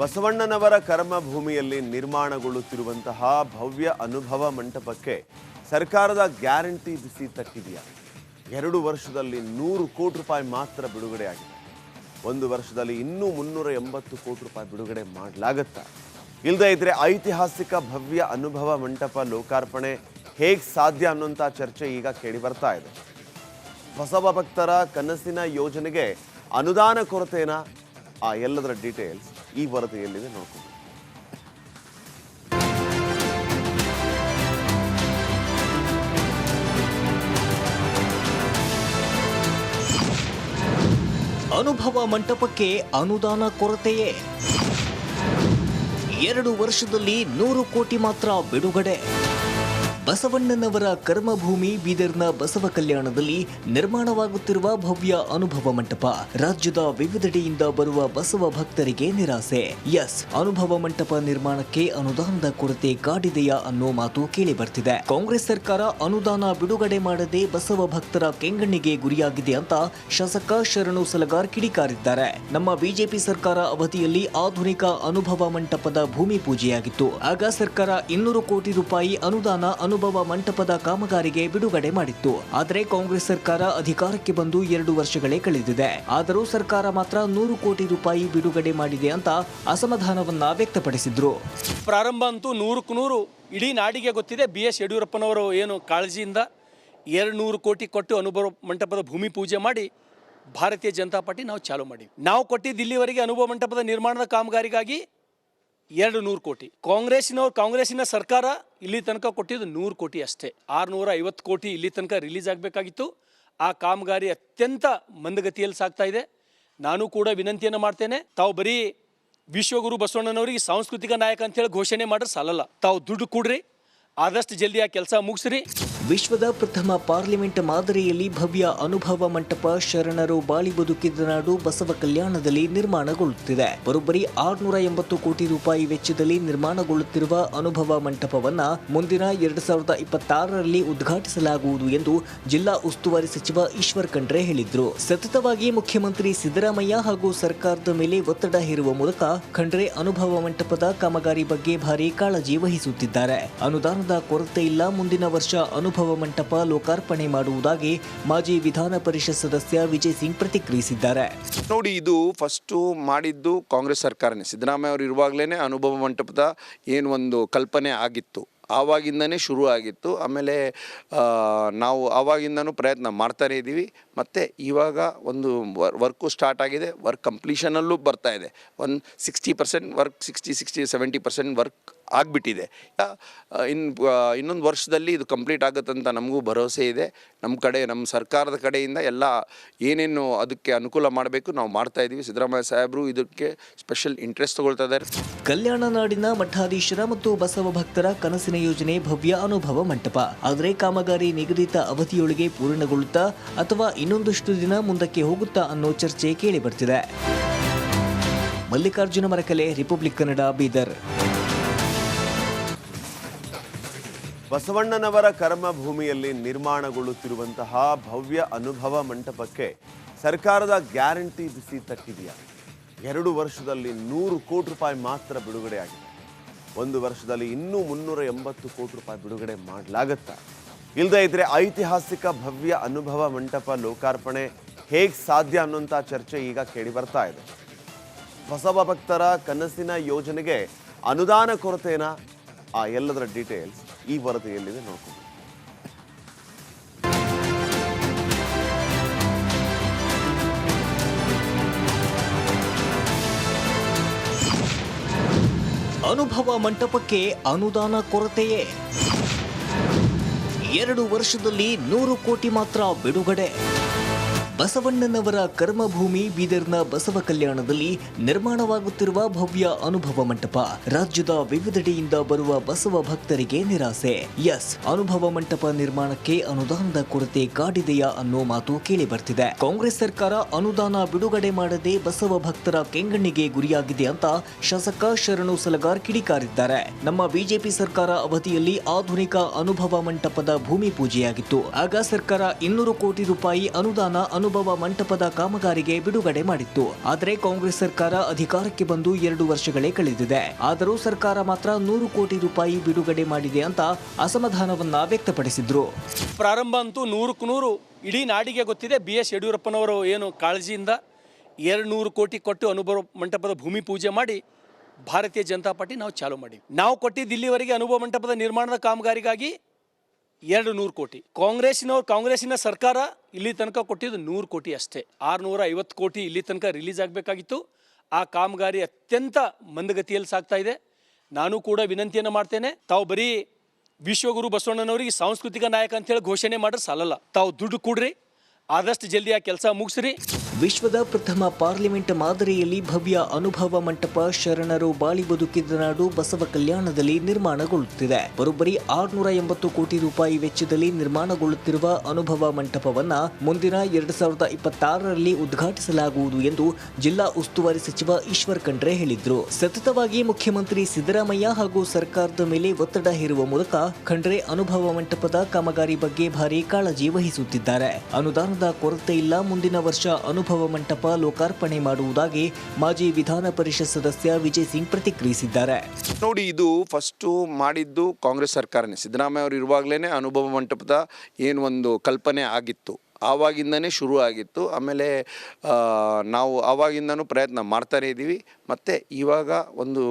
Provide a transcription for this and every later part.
ಬಸವಣ್ಣನವರ ಕರ್ಮಭೂಮಿಯಲ್ಲಿ ನಿರ್ಮಾಣಗೊಳ್ಳುತ್ತಿರುವಂತಹ ಭವ್ಯ ಅನುಭವ ಮಂಟಪಕ್ಕೆ ಸರ್ಕಾರದ ಗ್ಯಾರಂಟಿ ಬಿಸಿ ತಟ್ಟಿದೆಯಾ? ಎರಡು ವರ್ಷದಲ್ಲಿ ನೂರು ಕೋಟಿ ರೂಪಾಯಿ ಮಾತ್ರ ಬಿಡುಗಡೆಯಾಗಿದೆ. ಒಂದು ವರ್ಷದಲ್ಲಿ ಇನ್ನೂ ಮುನ್ನೂರ ಎಂಬತ್ತು ಕೋಟಿ ರೂಪಾಯಿ ಬಿಡುಗಡೆ ಮಾಡಲಾಗತ್ತಾ? ಇಲ್ಲದೇ ಇದ್ರೆ ಐತಿಹಾಸಿಕ ಭವ್ಯ ಅನುಭವ ಮಂಟಪ ಲೋಕಾರ್ಪಣೆ ಹೇಗೆ ಸಾಧ್ಯ ಅನ್ನುವಂಥ ಚರ್ಚೆ ಈಗ ಕೇಳಿ ಬರ್ತಾ ಇದೆ. ಬಸವ ಭಕ್ತರ ಕನಸಿನ ಯೋಜನೆಗೆ ಅನುದಾನ ಕೊರತೆನಾ? ಆ ಎಲ್ಲದರ ಡೀಟೇಲ್ಸ್ ಈ ವರದಿಯಲ್ಲಿದೆ ನೋಡ್ಕೊಂಡು. ಅನುಭವ ಮಂಟಪಕ್ಕೆ ಅನುದಾನ ಕೊರತೆಯೇ? ಎರಡು ವರ್ಷದಲ್ಲಿ ನೂರು ಕೋಟಿ ಮಾತ್ರ ಬಿಡುಗಡೆ. ಬಸವಣ್ಣನವರ ಕರ್ಮಭೂಮಿ ಬೀದರ್ನ ಬಸವ ಕಲ್ಯಾಣದಲ್ಲಿ ನಿರ್ಮಾಣವಾಗುತ್ತಿರುವ ಭವ್ಯ ಅನುಭವ ಮಂಟಪ. ರಾಜ್ಯದ ವಿವಿಧೆಡೆಯಿಂದ ಬರುವ ಬಸವ ಭಕ್ತರಿಗೆ ನಿರಾಸೆ. ಎಸ್ ಅನುಭವ ಮಂಟಪ ನಿರ್ಮಾಣಕ್ಕೆ ಅನುದಾನದ ಕೊರತೆ ಕಾಡಿದೆಯಾ ಅನ್ನೋ ಮಾತು ಕೇಳಿ ಬರ್ತಿದೆ ಕಾಂಗ್ರೆಸ್ ಸರ್ಕಾರ ಅನುದಾನ ಬಿಡುಗಡೆ ಮಾಡದೆ ಬಸವ ಭಕ್ತರ ಕೆಂಗಣ್ಣಿಗೆ ಗುರಿಯಾಗಿದೆ ಅಂತ ಶಾಸಕ ಶರಣು ಸಲಗಾರ್ ಕಿಡಿಕಾರಿದ್ದಾರೆ. ನಮ್ಮ ಬಿಜೆಪಿ ಸರ್ಕಾರ ಅವಧಿಯಲ್ಲಿ ಆಧುನಿಕ ಅನುಭವ ಮಂಟಪದ ಭೂಮಿ ಪೂಜೆಯಾಗಿತ್ತು. ಆಗ ಸರ್ಕಾರ ಇನ್ನೂರು ಕೋಟಿ ರೂಪಾಯಿ ಅನುದಾನ ಅನುಭವ ಮಂಟಪದ ಕಾಮಗಾರಿಗೆ ಬಿಡುಗಡೆ ಮಾಡಿತ್ತು. ಆದರೆ ಕಾಂಗ್ರೆಸ್ ಸರ್ಕಾರ ಅಧಿಕಾರಕ್ಕೆ ಬಂದು ಎರಡು ವರ್ಷಗಳೇ ಕಳೆದಿದೆ. ಆದರೂ ಸರ್ಕಾರ ಮಾತ್ರ ನೂರು ಕೋಟಿ ರೂಪಾಯಿ ಬಿಡುಗಡೆ ಮಾಡಿದೆ ಅಂತ ಅಸಮಾಧಾನವನ್ನ ವ್ಯಕ್ತಪಡಿಸಿದ್ರು. ಪ್ರಾರಂಭ ಅಂತೂ ನೂರಕ್ಕೆ ನೂರು. ಇಡೀ ನಾಡಿಗೆ ಗೊತ್ತಿದೆ ಬಿ ಎಸ್ ಯಡಿಯೂರಪ್ಪನವರು ಏನು ಕಾಳಜಿಯಿಂದ ಎರಡು ನೂರು ಕೋಟಿ ಕೊಟ್ಟು ಅನುಭವ ಮಂಟಪದ ಭೂಮಿ ಪೂಜೆ ಮಾಡಿ ಭಾರತೀಯ ಜನತಾ ಪಾರ್ಟಿ ನಾವು ಚಾಲೂ ಮಾಡಿ ನಾವು ಕೊಟ್ಟಿದ್ದ ಇಲ್ಲಿವರೆಗೆ ಅನುಭವ ಮಂಟಪದ ನಿರ್ಮಾಣದ ಕಾಮಗಾರಿಗಾಗಿ ಎರಡು ನೂರು ಕೋಟಿ. ಕಾಂಗ್ರೆಸ್ಸಿನವ್ರು, ಕಾಂಗ್ರೆಸ್ಸಿನ ಸರ್ಕಾರ ಇಲ್ಲಿ ತನಕ ಕೊಟ್ಟಿದ್ದು ನೂರು ಕೋಟಿ ಅಷ್ಟೇ. ಆರುನೂರ ಐವತ್ತು ಕೋಟಿ ಇಲ್ಲಿ ತನಕ ರಿಲೀಸ್ ಆಗಬೇಕಾಗಿತ್ತು. ಆ ಕಾಮಗಾರಿ ಅತ್ಯಂತ ಮಂದಗತಿಯಲ್ಲಿ ಸಾಗ್ತಾ ಇದೆ. ನಾನು ಕೂಡ ವಿನಂತಿಯನ್ನು ಮಾಡ್ತೇನೆ. ತಾವು ಬರೀ ವಿಶ್ವಗುರು ಬಸವಣ್ಣನವರಿಗೆ ಸಾಂಸ್ಕೃತಿಕ ನಾಯಕ ಅಂತೇಳಿ ಘೋಷಣೆ ಮಾಡ್ರೆ ಸಾಲಲ್ಲ. ತಾವು ದುಡ್ಡು ಕೊಡ್ರಿ. ಆದಷ್ಟು ಜಲ್ದಿ ಆ ಕೆಲಸ ಮುಗಿಸ್ರಿ. ವಿಶ್ವದ ಪ್ರಥಮ ಪಾರ್ಲಿಮೆಂಟ್ ಮಾದರಿಯಲ್ಲಿ ಭವ್ಯ ಅನುಭವ ಮಂಟಪ ಶರಣರು ಬಾಳಿ ಬದುಕಿದ ನಾಡು ಬಸವ ಕಲ್ಯಾಣದಲ್ಲಿ ನಿರ್ಮಾಣಗೊಳ್ಳುತ್ತಿದೆ. ಬರೋಬ್ಬರಿ ಆರುನೂರ ಎಂಬತ್ತು ಕೋಟಿ ರೂಪಾಯಿ ವೆಚ್ಚದಲ್ಲಿ ನಿರ್ಮಾಣಗೊಳ್ಳುತ್ತಿರುವ ಅನುಭವ ಮಂಟಪವನ್ನ ಮುಂದಿನ ಎರಡು ಸಾವಿರದ ಇಪ್ಪತ್ತಾರರಲ್ಲಿ ಉದ್ಘಾಟಿಸಲಾಗುವುದು ಎಂದು ಜಿಲ್ಲಾ ಉಸ್ತುವಾರಿ ಸಚಿವ ಈಶ್ವರ್ ಖಂಡ್ರೆ ಹೇಳಿದ್ರು. ಸತತವಾಗಿ ಮುಖ್ಯಮಂತ್ರಿ ಸಿದ್ದರಾಮಯ್ಯ ಹಾಗೂ ಸರ್ಕಾರದ ಮೇಲೆ ಒತ್ತಡ ಹೇರುವ ಮೂಲಕ ಖಂಡ್ರೆ ಅನುಭವ ಮಂಟಪದ ಕಾಮಗಾರಿ ಬಗ್ಗೆ ಭಾರಿ ಕಾಳಜಿ ವಹಿಸುತ್ತಿದ್ದಾರೆ. ಅನುದಾನದ ಕೊರತೆ ಇಲ್ಲ, ಮುಂದಿನ ವರ್ಷ ಅನುಭವ ಮಂಟಪ ಲೋಕಾರ್ಪಣೆ ಮಾಡುವುದಾಗಿ ಮಾಜಿ ವಿಧಾನ ಪರಿಷತ್ ಸದಸ್ಯ ವಿಜಯ್ ಸಿಂಗ್ ಪ್ರತಿಕ್ರಿಯಿಸಿದ್ದಾರೆ. ನೋಡಿ, ಇದು ಫಸ್ಟು ಮಾಡಿದ್ದು ಕಾಂಗ್ರೆಸ್ ಸರ್ಕಾರನೇ. ಸಿದ್ದರಾಮಯ್ಯ ಅವರು ಇರುವಾಗಲೇ ಅನುಭವ ಮಂಟಪದ ಏನು ಒಂದು ಕಲ್ಪನೆ ಆಗಿತ್ತು. ಆವಾಗಿಂದನೇ ಶುರು ಆಗಿತ್ತು. ಆಮೇಲೆ ನಾವು ಆವಾಗಿಂದನೂ ಪ್ರಯತ್ನ ಮಾಡ್ತಾನೇ ಇದ್ದೀವಿ. ಮತ್ತು ಇವಾಗ ಒಂದು ವರ್ಕು ಸ್ಟಾರ್ಟ್ ಆಗಿದೆ. ವರ್ಕ್ ಕಂಪ್ಲೀಷನಲ್ಲೂ ಬರ್ತಾ ಇದೆ. ಒಂದು sixty percent work, sixty sixty, seventy percent work ಆಗಿಬಿಟ್ಟಿದೆ. ಇನ್ನು ಇನ್ನೊಂದು ವರ್ಷದಲ್ಲಿ ಇದು ಕಂಪ್ಲೀಟ್ ಆಗುತ್ತಂತ ನಮಗೂ ಭರವಸೆ ಇದೆ. ನಮ್ಮ ಕಡೆ ನಮ್ಮ ಸರ್ಕಾರದ ಕಡೆಯಿಂದ ಎಲ್ಲ ಏನೇನು ಅದಕ್ಕೆ ಅನುಕೂಲ ಮಾಡಬೇಕು ನಾವು ಮಾಡ್ತಾ ಇದ್ದೀವಿ ಸಿದ್ದರಾಮಯ್ಯ ಸಾಹೇಬರು ಇದಕ್ಕೆ ಸ್ಪೆಷಲ್ ಇಂಟ್ರೆಸ್ಟ್ ತಗೊಳ್ತಾ ಇದ್ದಾರೆ. ಕಲ್ಯಾಣ ನಾಡಿನ ಮಠಾಧೀಶರ ಮತ್ತು ಬಸವ ಭಕ್ತರ ಕನಸಿನ ಯೋಜನೆ ಭವ್ಯ ಅನುಭವ ಮಂಟಪ. ಆದರೆ ಕಾಮಗಾರಿ ನಿಗದಿತ ಅವಧಿಯೊಳಗೆ ಪೂರ್ಣಗೊಳ್ಳುತ್ತಾ ಅಥವಾ ಇನ್ನೊಂದಷ್ಟು ದಿನ ಮುಂದಕ್ಕೆ ಹೋಗುತ್ತಾ ಅನ್ನೋ ಚರ್ಚೆ ಕೇಳಿ ಬರ್ತಿದೆ ಮಲ್ಲಿಕಾರ್ಜುನ ಮರಕಲೆ, ರಿಪಬ್ಲಿಕ್ ಕನ್ನಡ, ಬೀದರ್. ಬಸವಣ್ಣನವರ ಕರ್ಮಭೂಮಿಯಲ್ಲಿ ನಿರ್ಮಾಣಗೊಳ್ಳುತ್ತಿರುವಂತಹ ಭವ್ಯ ಅನುಭವ ಮಂಟಪಕ್ಕೆ ಸರ್ಕಾರದ ಗ್ಯಾರಂಟಿ ಬಿಸಿ ತಟ್ಟಿದೆಯಾ? ಎರಡು ವರ್ಷದಲ್ಲಿ ನೂರು ಕೋಟಿ ರೂಪಾಯಿ ಮಾತ್ರ ಬಿಡುಗಡೆಯಾಗಿದೆ. ಒಂದು ವರ್ಷದಲ್ಲಿ ಇನ್ನೂ ಮುನ್ನೂರ ಎಂಬತ್ತು ಕೋಟಿ ರೂಪಾಯಿ ಬಿಡುಗಡೆ ಮಾಡಲಾಗತ್ತಾ? ಇಲ್ಲದೇ ಇದ್ರೆ ಐತಿಹಾಸಿಕ ಭವ್ಯ ಅನುಭವ ಮಂಟಪ ಲೋಕಾರ್ಪಣೆ ಹೇಗೆ ಸಾಧ್ಯ ಅನ್ನುವಂಥ ಚರ್ಚೆ ಈಗ ಕೇಳಿ ಬರ್ತಾ ಇದೆ. ಬಸವ ಭಕ್ತರ ಕನಸಿನ ಯೋಜನೆಗೆ ಅನುದಾನ ಕೊರತೆನಾ? ಆ ಎಲ್ಲದರ ಡೀಟೇಲ್ಸ್ ಈ ವರದಿಯಲ್ಲಿದೆ ನೋಡ್ಕೊಂಡು. ಅನುಭವ ಮಂಟಪಕ್ಕೆ ಅನುದಾನ ಕೊರತೆಯೇ? ಎರಡು ವರ್ಷದಲ್ಲಿ ನೂರು ಕೋಟಿ ಮಾತ್ರ ಬಿಡುಗಡೆ. ಬಸವಣ್ಣನವರ ಕರ್ಮಭೂಮಿ ಬೀದರ್ನ ಬಸವ ಕಲ್ಯಾಣದಲ್ಲಿ ನಿರ್ಮಾಣವಾಗುತ್ತಿರುವ ಭವ್ಯ ಅನುಭವ ಮಂಟಪ, ರಾಜ್ಯದ ವಿವಿಧೆಡೆಯಿಂದ ಬರುವ ಬಸವ ಭಕ್ತರಿಗೆ ನಿರಾಸೆ. ಎಸ್, ಅನುಭವ ಮಂಟಪ ನಿರ್ಮಾಣಕ್ಕೆ ಅನುದಾನದ ಕೊರತೆ ಕಾಡಿದೆಯಾ ಅನ್ನೋ ಮಾತು ಕೇಳಿ ಬರ್ತಿದೆ. ಕಾಂಗ್ರೆಸ್ ಸರ್ಕಾರ ಅನುದಾನ ಬಿಡುಗಡೆ ಮಾಡದೆ ಬಸವ ಭಕ್ತರ ಕೆಂಗಣ್ಣಿಗೆ ಗುರಿಯಾಗಿದೆ ಅಂತ ಶಾಸಕ ಶರಣು ಸಲಗಾರ್ ಕಿಡಿಕಾರಿದ್ದಾರೆ. ನಮ್ಮ ಬಿಜೆಪಿ ಸರ್ಕಾರ ಅವಧಿಯಲ್ಲಿ ಆಧುನಿಕ ಅನುಭವ ಮಂಟಪದ ಭೂಮಿ ಪೂಜೆಯಾಗಿತ್ತು. ಆಗ ಸರ್ಕಾರ ಇನ್ನೂರು ಕೋಟಿ ರೂಪಾಯಿ ಅನುದಾನ ಅನುಭವ ಅನುಭವ ಮಂಟಪದ ಕಾಮಗಾರಿಗೆ ಬಿಡುಗಡೆ ಮಾಡಿತ್ತು. ಆದರೆ ಕಾಂಗ್ರೆಸ್ ಸರ್ಕಾರ ಅಧಿಕಾರಕ್ಕೆ ಬಂದು ಎರಡು ವರ್ಷಗಳೇ ಕಳೆದಿದೆ. ಆದರೂ ಸರ್ಕಾರ ಮಾತ್ರ ನೂರು ಕೋಟಿ ರೂಪಾಯಿ ಬಿಡುಗಡೆ ಮಾಡಿದೆ ಅಂತ ಅಸಮಾಧಾನವನ್ನ ವ್ಯಕ್ತಪಡಿಸಿದ್ರು. ಪ್ರಾರಂಭ ಅಂತೂ ನೂರಕ್ಕೆ ನೂರು. ಇಡೀ ನಾಡಿಗೆ ಗೊತ್ತಿದೆ ಬಿ ಎಸ್ ಯಡಿಯೂರಪ್ಪನವರು ಏನು ಕಾಳಜಿಯಿಂದ ಎರಡು ನೂರು ಕೋಟಿ ಕೊಟ್ಟು ಅನುಭವ ಮಂಟಪದ ಭೂಮಿ ಪೂಜೆ ಮಾಡಿ ಭಾರತೀಯ ಜನತಾ ಪಾರ್ಟಿ ನಾವು ಚಾಲೂ ಮಾಡಿವಿ ನಾವು ಕೊಟ್ಟಿದ್ದು ಇಲ್ಲಿವರೆಗೆ ಅನುಭವ ಮಂಟಪದ ನಿರ್ಮಾಣದ ಕಾಮಗಾರಿಗಾಗಿ ಎರಡು ನೂರು ಕೋಟಿ. ಕಾಂಗ್ರೆಸ್ಸಿನವ್ರು ಕಾಂಗ್ರೆಸ್ಸಿನ ಸರ್ಕಾರ ಇಲ್ಲಿ ತನಕ ಕೊಟ್ಟಿದ್ದು ನೂರು ಕೋಟಿ ಅಷ್ಟೇ. ಆರುನೂರ ಐವತ್ತು ಕೋಟಿ ಇಲ್ಲಿ ತನಕ ರಿಲೀಸ್ ಆಗಬೇಕಾಗಿತ್ತು. ಆ ಕಾಮಗಾರಿ ಅತ್ಯಂತ ಮಂದಗತಿಯಲ್ಲಿ ಸಾಗ್ತಾ ಇದೆ. ನಾನು ಕೂಡ ವಿನಂತಿಯನ್ನು ಮಾಡ್ತೇನೆ. ತಾವು ಬರೀ ವಿಶ್ವಗುರು ಬಸವಣ್ಣನವರಿಗೆ ಸಾಂಸ್ಕೃತಿಕ ನಾಯಕ ಅಂತೇಳಿ ಘೋಷಣೆ ಮಾಡ್ರೆ ಸಾಲಲ್ಲ. ತಾವು ದುಡ್ಡು ಕೊಡ್ರಿ. ಆದಷ್ಟು ಜಲ್ದಿ ಆ ಕೆಲಸ ಮುಗಿಸ್ರಿ. ವಿಶ್ವದ ಪ್ರಥಮ ಪಾರ್ಲಿಮೆಂಟ್ ಮಾದರಿಯಲ್ಲಿ ಭವ್ಯ ಅನುಭವ ಮಂಟಪ ಶರಣರು ಬಾಳಿ ಬದುಕಿದ ನಾಡು ಬಸವ ಕಲ್ಯಾಣದಲ್ಲಿ ನಿರ್ಮಾಣಗೊಳ್ಳುತ್ತಿದೆ. ಬರೋಬ್ಬರಿ ಆರುನೂರ ಎಂಬತ್ತು ಕೋಟಿ ರೂಪಾಯಿ ವೆಚ್ಚದಲ್ಲಿ ನಿರ್ಮಾಣಗೊಳ್ಳುತ್ತಿರುವ ಅನುಭವ ಮಂಟಪವನ್ನ ಮುಂದಿನ ಎರಡ್ ಸಾವಿರದ ಇಪ್ಪತ್ತಾರರಲ್ಲಿ ಉದ್ಘಾಟಿಸಲಾಗುವುದು ಎಂದು ಜಿಲ್ಲಾ ಉಸ್ತುವಾರಿ ಸಚಿವ ಈಶ್ವರ್ ಖಂಡ್ರೆ ಹೇಳಿದ್ರು. ಸತತವಾಗಿ ಮುಖ್ಯಮಂತ್ರಿ ಸಿದ್ದರಾಮಯ್ಯ ಹಾಗೂ ಸರ್ಕಾರದ ಮೇಲೆ ಒತ್ತಡ ಹೇರುವ ಮೂಲಕ ಖಂಡ್ರೆ ಅನುಭವ ಮಂಟಪದ ಕಾಮಗಾರಿ ಬಗ್ಗೆ ಭಾರಿ ಕಾಳಜಿ ವಹಿಸುತ್ತಿದ್ದಾರೆ. ಅನುದಾನದ ಕೊರತೆ ಇಲ್ಲ. ಮುಂದಿನ ವರ್ಷ ಅನುಭವ ಮಂಟಪ ಲೋಕಾರ್ಪಣೆ ಮಾಡುವುದಾಗಿ ಮಾಜಿ ವಿಧಾನ ಪರಿಷತ್ ಸದಸ್ಯ ವಿಜಯ್ ಸಿಂಗ್ ಪ್ರತಿಕ್ರಿಯಿಸಿದ್ದಾರೆ. ನೋಡಿ, ಇದು ಫಸ್ಟು ಮಾಡಿದ್ದು ಕಾಂಗ್ರೆಸ್ ಸರ್ಕಾರನೇ. ಸಿದ್ದರಾಮಯ್ಯ ಅವರು ಇರುವಾಗಲೇ ಅನುಭವ ಮಂಟಪದ ಏನು ಒಂದು ಕಲ್ಪನೆ ಆಗಿತ್ತು. ಆವಾಗಿಂದನೇ ಶುರು ಆಗಿತ್ತು. ಆಮೇಲೆ ನಾವು ಆವಾಗಿಂದನೂ ಪ್ರಯತ್ನ ಮಾಡ್ತಾನೇ ಇದ್ದೀವಿ. ಮತ್ತು ಇವಾಗ ಒಂದು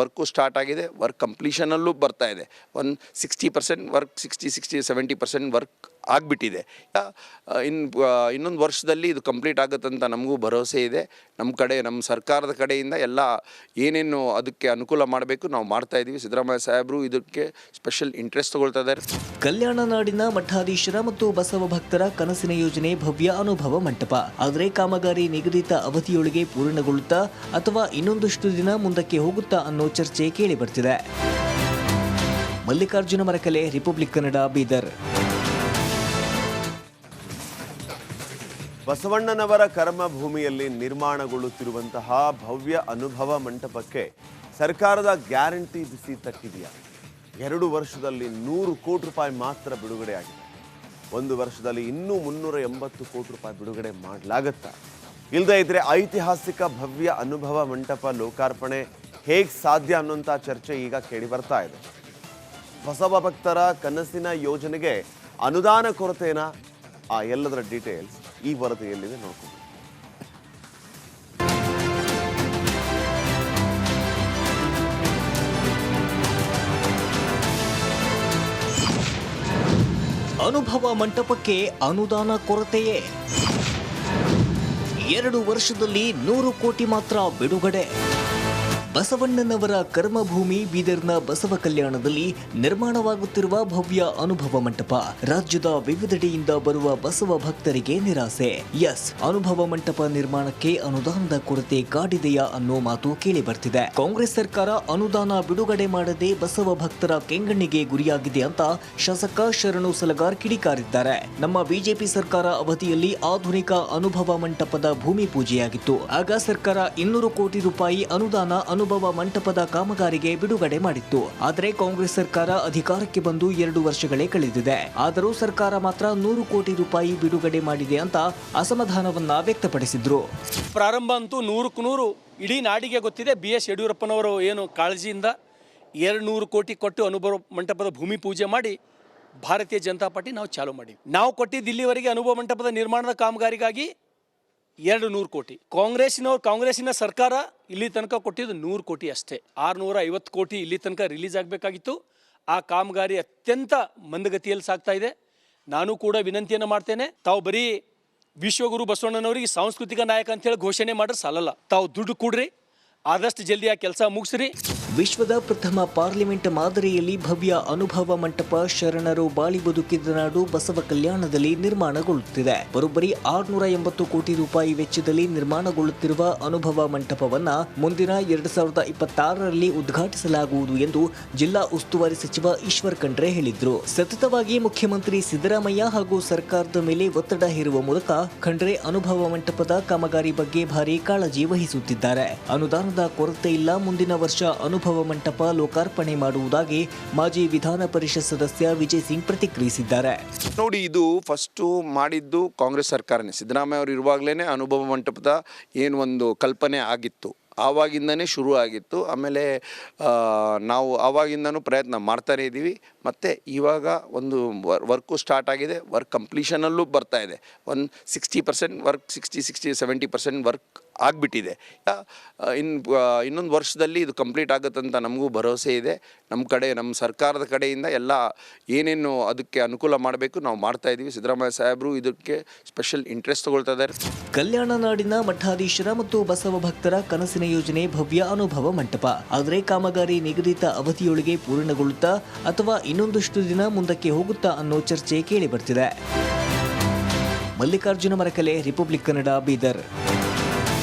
ವರ್ಕು ಸ್ಟಾರ್ಟ್ ಆಗಿದೆ. ವರ್ಕ್ ಕಂಪ್ಲೀಷನಲ್ಲೂ ಬರ್ತಾ ಇದೆ. ಒಂದು sixty percent work, sixty sixty, seventy percent work ಆಗಿಬಿಟ್ಟಿದೆ. ಇನ್ನು ಇನ್ನೊಂದು ವರ್ಷದಲ್ಲಿ ಇದು ಕಂಪ್ಲೀಟ್ ಆಗುತ್ತಂತ ನಮಗೂ ಭರವಸೆ ಇದೆ. ನಮ್ಮ ಕಡೆ ನಮ್ಮ ಸರ್ಕಾರದ ಕಡೆಯಿಂದ ಎಲ್ಲ ಏನೇನು ಅದಕ್ಕೆ ಅನುಕೂಲ ಮಾಡಬೇಕು ನಾವು ಮಾಡ್ತಾ ಇದ್ದೀವಿ ಸಿದ್ದರಾಮಯ್ಯ ಸಾಹೇಬರು ಇದಕ್ಕೆ ಸ್ಪೆಷಲ್ ಇಂಟ್ರೆಸ್ಟ್ ತಗೊಳ್ತಾ ಇದ್ದಾರೆ. ಕಲ್ಯಾಣ ನಾಡಿನ ಮಠಾಧೀಶರ ಮತ್ತು ಬಸವ ಭಕ್ತರ ಕನಸಿನ ಯೋಜನೆ ಭವ್ಯ ಅನುಭವ ಮಂಟಪ. ಆದರೆ ಕಾಮಗಾರಿ ನಿಗದಿತ ಅವಧಿಯೊಳಗೆ ಪೂರ್ಣಗೊಳ್ಳುತ್ತಾ ಅಥವಾ ಇನ್ನೊಂದಷ್ಟು ದಿನ ಮುಂದಕ್ಕೆ ಹೋಗುತ್ತಾ ಅನ್ನೋ ಚರ್ಚೆ ಕೇಳಿ ಬರ್ತಿದೆ ಮಲ್ಲಿಕಾರ್ಜುನ ಮರಕಲೆ, ರಿಪಬ್ಲಿಕ್ ಕನ್ನಡ, ಬೀದರ್. ಬಸವಣ್ಣನವರ ಕರ್ಮಭೂಮಿಯಲ್ಲಿ ನಿರ್ಮಾಣಗೊಳ್ಳುತ್ತಿರುವಂತಹ ಭವ್ಯ ಅನುಭವ ಮಂಟಪಕ್ಕೆ ಸರ್ಕಾರದ ಗ್ಯಾರಂಟಿ ಬಿಸಿ ತಟ್ಟಿದೆಯಾ? ಎರಡು ವರ್ಷದಲ್ಲಿ ನೂರು ಕೋಟಿ ರೂಪಾಯಿ ಮಾತ್ರ ಬಿಡುಗಡೆಯಾಗಿದೆ. ಒಂದು ವರ್ಷದಲ್ಲಿ ಇನ್ನೂ ಮುನ್ನೂರ ಎಂಬತ್ತು ಕೋಟಿ ರೂಪಾಯಿ ಬಿಡುಗಡೆ ಮಾಡಲಾಗತ್ತಾ? ಇಲ್ಲದೇ ಇದ್ರೆ ಐತಿಹಾಸಿಕ ಭವ್ಯ ಅನುಭವ ಮಂಟಪ ಲೋಕಾರ್ಪಣೆ ಹೇಗೆ ಸಾಧ್ಯ ಅನ್ನೋಂಥ ಚರ್ಚೆ ಈಗ ಕೇಳಿ ಬರ್ತಾ ಇದೆ. ಬಸವ ಭಕ್ತರ ಕನಸಿನ ಯೋಜನೆಗೆ ಅನುದಾನ ಕೊರತೆನಾ? ಆ ಎಲ್ಲದರ ಡೀಟೇಲ್ಸ್ ಈ ವರದಿಯಲ್ಲಿದೆ ನೋಡ್ಕೊಂಡು. ಅನುಭವ ಮಂಟಪಕ್ಕೆ ಅನುದಾನ ಕೊರತೆಯೇ? ಎರಡು ವರ್ಷದಲ್ಲಿ ನೂರು ಕೋಟಿ ಮಾತ್ರ ಬಿಡುಗಡೆ. ಬಸವಣ್ಣನವರ ಕರ್ಮಭೂಮಿ ಬೀದರ್ನ ಬಸವ ಕಲ್ಯಾಣದಲ್ಲಿ ನಿರ್ಮಾಣವಾಗುತ್ತಿರುವ ಭವ್ಯ ಅನುಭವ ಮಂಟಪ. ರಾಜ್ಯದ ವಿವಿಧೆಡೆಯಿಂದ ಬರುವ ಬಸವ ಭಕ್ತರಿಗೆ ನಿರಾಸೆ. ಎಸ್, ಅನುಭವ ಮಂಟಪ ನಿರ್ಮಾಣಕ್ಕೆ ಅನುದಾನದ ಕೊರತೆ ಕಾಡಿದೆಯಾ ಅನ್ನೋ ಮಾತು ಕೇಳಿ ಬರ್ತಿದೆ ಕಾಂಗ್ರೆಸ್ ಸರ್ಕಾರ ಅನುದಾನ ಬಿಡುಗಡೆ ಮಾಡದೆ ಬಸವ ಭಕ್ತರ ಕೆಂಗಣ್ಣಿಗೆ ಗುರಿಯಾಗಿದೆ ಅಂತ ಶಾಸಕ ಶರಣು ಸಲಗಾರ್ ಕಿಡಿಕಾರಿದ್ದಾರೆ. ನಮ್ಮ ಬಿಜೆಪಿ ಸರ್ಕಾರ ಅವಧಿಯಲ್ಲಿ ಆಧುನಿಕ ಅನುಭವ ಮಂಟಪದ ಭೂಮಿ ಪೂಜೆಯಾಗಿತ್ತು. ಆಗ ಸರ್ಕಾರ ಇನ್ನೂರು ಕೋಟಿ ರೂಪಾಯಿ ಅನುದಾನ ಅನುಭವ ಮಂಟಪದ ಕಾಮಗಾರಿಗೆ ಬಿಡುಗಡೆ ಮಾಡಿತ್ತು. ಆದರೆ ಕಾಂಗ್ರೆಸ್ ಸರ್ಕಾರ ಅಧಿಕಾರಕ್ಕೆ ಬಂದು ಎರಡು ವರ್ಷಗಳೇ ಕಳೆದಿದೆ. ಆದರೂ ಸರ್ಕಾರ ಮಾತ್ರ ನೂರು ಕೋಟಿ ರೂಪಾಯಿ ಬಿಡುಗಡೆ ಮಾಡಿದೆ ಅಂತ ಅಸಮಾಧಾನವನ್ನ ವ್ಯಕ್ತಪಡಿಸಿದ್ರು. ಪ್ರಾರಂಭ ಅಂತೂ ನೂರಕ್ಕೆ ನೂರು. ಇಡೀ ನಾಡಿಗೆ ಗೊತ್ತಿದೆ ಬಿ ಎಸ್ ಯಡಿಯೂರಪ್ಪನವರು ಏನು ಕಾಳಜಿಯಿಂದ ಎರಡು ನೂರು ಕೋಟಿ ಕೊಟ್ಟು ಅನುಭವ ಮಂಟಪದ ಭೂಮಿ ಪೂಜೆ ಮಾಡಿ ಭಾರತೀಯ ಜನತಾ ಪಾರ್ಟಿ ನಾವು ಚಾಲೂ ಮಾಡಿ ನಾವು ಕೊಟ್ಟಿದ್ದ ಇಲ್ಲಿವರೆಗೆ ಅನುಭವ ಮಂಟಪದ ನಿರ್ಮಾಣದ ಕಾಮಗಾರಿಗಾಗಿ ಎರಡು ನೂರು ಕೋಟಿ. ಕಾಂಗ್ರೆಸ್ನವ್ರು ಕಾಂಗ್ರೆಸ್ಸಿನ ಸರ್ಕಾರ ಇಲ್ಲಿ ತನಕ ಕೊಟ್ಟಿದ್ದು ನೂರು ಕೋಟಿ ಅಷ್ಟೇ. ಆರುನೂರ ಐವತ್ತು ಕೋಟಿ ಇಲ್ಲಿ ತನಕ ರಿಲೀಸ್ ಆಗಬೇಕಾಗಿತ್ತು. ಆ ಕಾಮಗಾರಿ ಅತ್ಯಂತ ಮಂದಗತಿಯಲ್ಲಿ ಸಾಗ್ತಾ ಇದೆ. ನಾನು ಕೂಡ ವಿನಂತಿಯನ್ನು ಮಾಡ್ತೇನೆ. ತಾವು ಬರೀ ವಿಶ್ವಗುರು ಬಸವಣ್ಣನವರಿಗೆ ಸಾಂಸ್ಕೃತಿಕ ನಾಯಕ ಅಂತೇಳಿ ಘೋಷಣೆ ಮಾಡ್ರೆ ಸಾಲಲ್ಲ. ತಾವು ದುಡ್ಡು ಕೊಡ್ರಿ. ಆದಷ್ಟು ಜಲ್ದಿ ಆ ಕೆಲಸ ಮುಗಿಸ್ರಿ. ವಿಶ್ವದ ಪ್ರಥಮ ಪಾರ್ಲಿಮೆಂಟ್ ಮಾದರಿಯಲ್ಲಿ ಭವ್ಯ ಅನುಭವ ಮಂಟಪ ಶರಣರು ಬಾಳಿ ಬದುಕಿದ ನಾಡು ಬಸವ ಕಲ್ಯಾಣದಲ್ಲಿ ನಿರ್ಮಾಣಗೊಳ್ಳುತ್ತಿದೆ. ಬರೋಬ್ಬರಿ ಆರುನೂರ ಎಂಬತ್ತು ಕೋಟಿ ರೂಪಾಯಿ ವೆಚ್ಚದಲ್ಲಿ ನಿರ್ಮಾಣಗೊಳ್ಳುತ್ತಿರುವ ಅನುಭವ ಮಂಟಪವನ್ನ ಮುಂದಿನ ಎರಡು ಸಾವಿರದ ಇಪ್ಪತ್ತಾರರಲ್ಲಿ ಉದ್ಘಾಟಿಸಲಾಗುವುದು ಎಂದು ಜಿಲ್ಲಾ ಉಸ್ತುವಾರಿ ಸಚಿವ ಈಶ್ವರ್ ಖಂಡ್ರೆ ಹೇಳಿದ್ರು. ಸತತವಾಗಿ ಮುಖ್ಯಮಂತ್ರಿ ಸಿದ್ದರಾಮಯ್ಯ ಹಾಗೂ ಸರ್ಕಾರದ ಮೇಲೆ ಒತ್ತಡ ಹೇರುವ ಮೂಲಕ ಖಂಡ್ರೆ ಅನುಭವ ಮಂಟಪದ ಕಾಮಗಾರಿ ಬಗ್ಗೆ ಭಾರಿ ಕಾಳಜಿ ವಹಿಸುತ್ತಿದ್ದಾರೆ. ಅನುದಾನದ ಕೊರತೆ ಇಲ್ಲ, ಮುಂದಿನ ವರ್ಷ ಅನುಭವ ಅನುಭವ ಮಂಟಪ ಲೋಕಾರ್ಪಣೆ ಮಾಡುವುದಾಗಿ ಮಾಜಿ ವಿಧಾನ ಪರಿಷತ್ ಸದಸ್ಯ ವಿಜಯ್ ಸಿಂಗ್ ಪ್ರತಿಕ್ರಿಯಿಸಿದ್ದಾರೆ. ನೋಡಿ, ಇದು ಫಸ್ಟು ಮಾಡಿದ್ದು ಕಾಂಗ್ರೆಸ್ ಸರ್ಕಾರನೇ. ಸಿದ್ದರಾಮಯ್ಯ ಅವರು ಇರುವಾಗಲೇ ಅನುಭವ ಮಂಟಪದ ಏನು ಒಂದು ಕಲ್ಪನೆ ಆಗಿತ್ತು. ಆವಾಗಿಂದನೇ ಶುರು ಆಗಿತ್ತು. ಆಮೇಲೆ ನಾವು ಆವಾಗಿಂದನೂ ಪ್ರಯತ್ನ ಮಾಡ್ತಾನೇ ಇದ್ದೀವಿ. ಮತ್ತು ಇವಾಗ ಒಂದು ವರ್ಕು ಸ್ಟಾರ್ಟ್ ಆಗಿದೆ. ವರ್ಕ್ ಕಂಪ್ಲೀಷನಲ್ಲೂ ಬರ್ತಾ ಇದೆ. ಒಂದು sixty percent work, sixty sixty, seventy percent work ಆಗಿಬಿಟ್ಟಿದೆ. ಇನ್ನು ಇನ್ನೊಂದು ವರ್ಷದಲ್ಲಿ ಇದು ಕಂಪ್ಲೀಟ್ ಆಗುತ್ತಂತ ನಮಗೂ ಭರವಸೆ ಇದೆ. ನಮ್ಮ ಕಡೆ ನಮ್ಮ ಸರ್ಕಾರದ ಕಡೆಯಿಂದ ಎಲ್ಲ ಏನೇನು ಅದಕ್ಕೆ ಅನುಕೂಲ ಮಾಡಬೇಕು ನಾವು ಮಾಡ್ತಾ ಇದ್ದೀವಿ ಸಿದ್ದರಾಮಯ್ಯ ಸಾಹೇಬರು ಇದಕ್ಕೆ ಸ್ಪೆಷಲ್ ಇಂಟ್ರೆಸ್ಟ್ ತಗೊಳ್ತಾ ಇದ್ದಾರೆ. ಕಲ್ಯಾಣ ನಾಡಿನ ಮಠಾಧೀಶರ ಮತ್ತು ಬಸವ ಭಕ್ತರ ಕನಸಿನ ಯೋಜನೆ ಭವ್ಯ ಅನುಭವ ಮಂಟಪ. ಆದರೆ ಕಾಮಗಾರಿ ನಿಗದಿತ ಅವಧಿಯೊಳಗೆ ಪೂರ್ಣಗೊಳ್ಳುತ್ತಾ ಅಥವಾ ಇನ್ನೊಂದಷ್ಟು ದಿನ ಮುಂದಕ್ಕೆ ಹೋಗುತ್ತಾ ಅನ್ನೋ ಚರ್ಚೆ ಕೇಳಿ ಬರ್ತಿದೆ. ಮಲ್ಲಿಕಾರ್ಜುನ ಮರಕಲೆ, ರಿಪಬ್ಲಿಕ್ ಕನ್ನಡ, ಬೀದರ್.